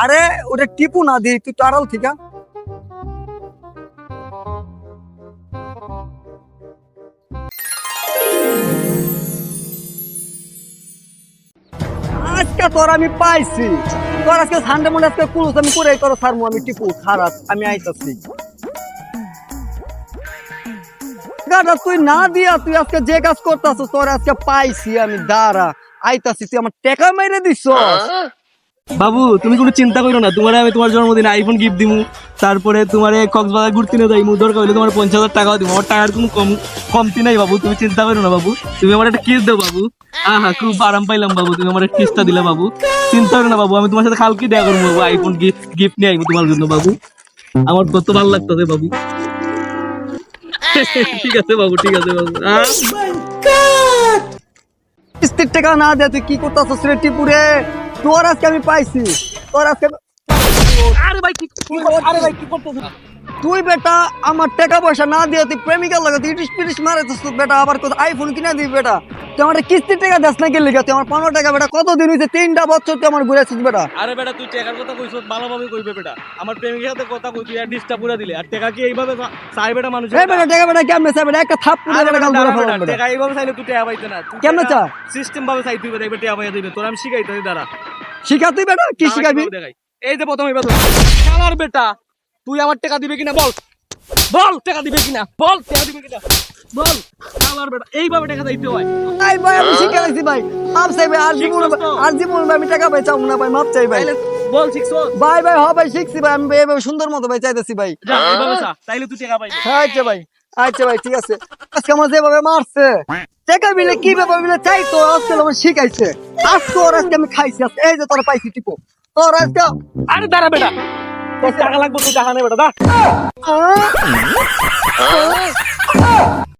আরে, ওটা টিপু না, দি, তুই তো আড়াল থেকে আজকে তোর আমি পাইছি। তোর আজকে সানডে মনে আজকে কুলুস আমি করে তোর সারমু আমি টিপু, খারাপ, আমি আইতাছি। গাদা তুই না দিয়া তুই আজকে যে কাজ করতেছিস, তোর আজকে পাইছি আমি, দাঁড়া, আইতাছি, তুই আমার টাকা মেরে দিছ বাবু তুমি কোনো চিন্তা করো না। তোমার আমি তোমার জন্মদিনে আইফোন গিফট দিমু। তারপরে তোমার কক্সবাজার ঘুরতে নিয়ে যাইমু। দরকার হলে তোমার পঞ্চাশ হাজার টাকাও দিব আমার টাকার কোনো কম কমতি নাই বাবু। তুমি চিন্তা করো না বাবু। তুমি আমার একটা কিস দাও বাবু। আহা খুব আরাম পাইলাম বাবু। তুমি আমার কিসটা দিলে বাবু। চিন্তা করো না বাবু। আমি তোমার সাথে কালকে দেয়া করব বাবু। আইফোন গিফট গিফট নিয়ে আইবো তোমার জন্য বাবু। আমার কত ভালো লাগতেছে বাবু। ঠিক আছে বাবু ঠিক আছে বাবু। আহ কিস্তির টাকা না দে তুই কি করতেছিস রে টিপুরে? তোর আজকে আমি পাইছি। তোর আজকে আরে ভাই কি আরে ভাই কি করতেছ তুই বেটা আমার টাকা পয়সা না দিয়ে তুই প্রেমিকার লাগে তুই ইটিস পিটিস মারে তুই বেটা আবার কত আইফোন কিনে দিবি বেটা। তুই আমার কিস্তির টাকা দেস না গেলি তুই আমার পনেরো টাকা বেটা। কত দিন হয়েছে তিনটা বছর তুই আমার ঘুরেছিস বেটা। আরে বেটা তুই টাকার কথা কইছ ভালোভাবে কইবে বেটা। আমার প্রেমিকের সাথে কথা কই তুই আর ডিস্টার্ব করে দিলে। আর টাকা কি এইভাবে চাই বেটা মানুষ এই বেটা টাকা বেটা কেমনে চাই বেটা? একটা থাপ পুরো বেটা গাল ধরে ফেলাম বেটা টাকা এইভাবে চাইলে তুই টাকা পাইতে না। কেমনে চা? সিস্টেম ভাবে চাই তুই বেটা এবার টাকা পাইয়া দিবে। তোর আমি শিখাই তোর দ্বারা শিখা তুই বেটা? কি শিখাবি? এই যে প্রথমে বেটা বেটা তুই আমার টাকা দিবে কিনা? বল। বল টাকা দিবে কিনা? বল টাকা দিবে কিনা? বল বেটা এইভাবে টাকা দিতে হয়। আই ভাই আমি শিখে ভাই। মাপ চাই ভাই আর জীবন আর জীবন আমি টাকা পাই চাও না ভাই মাপ চাই ভাই। বল শিখছো? ভাই ভাই হ ভাই শিখছি ভাই আমি এভাবে সুন্দর মতো ভাই চাইতেছি ভাই। যা এইভাবে চা তাইলে তুই টাকা পাইবি আচ্ছা ভাই আচ্ছা ভাই ঠিক আছে। আজকে আমার যেভাবে মারছে টাকা মিলে কি ব্যাপার মিলে চাই তো আজকে আমার শিখাইছে। আজকে ওর আজকে আমি খাইছি আজকে এই যে তোর পাইছি টিপো। তোর আজকে আরে দাঁড়া বেটা টাকা লাগবে তুই টাকা নে বেটা দা!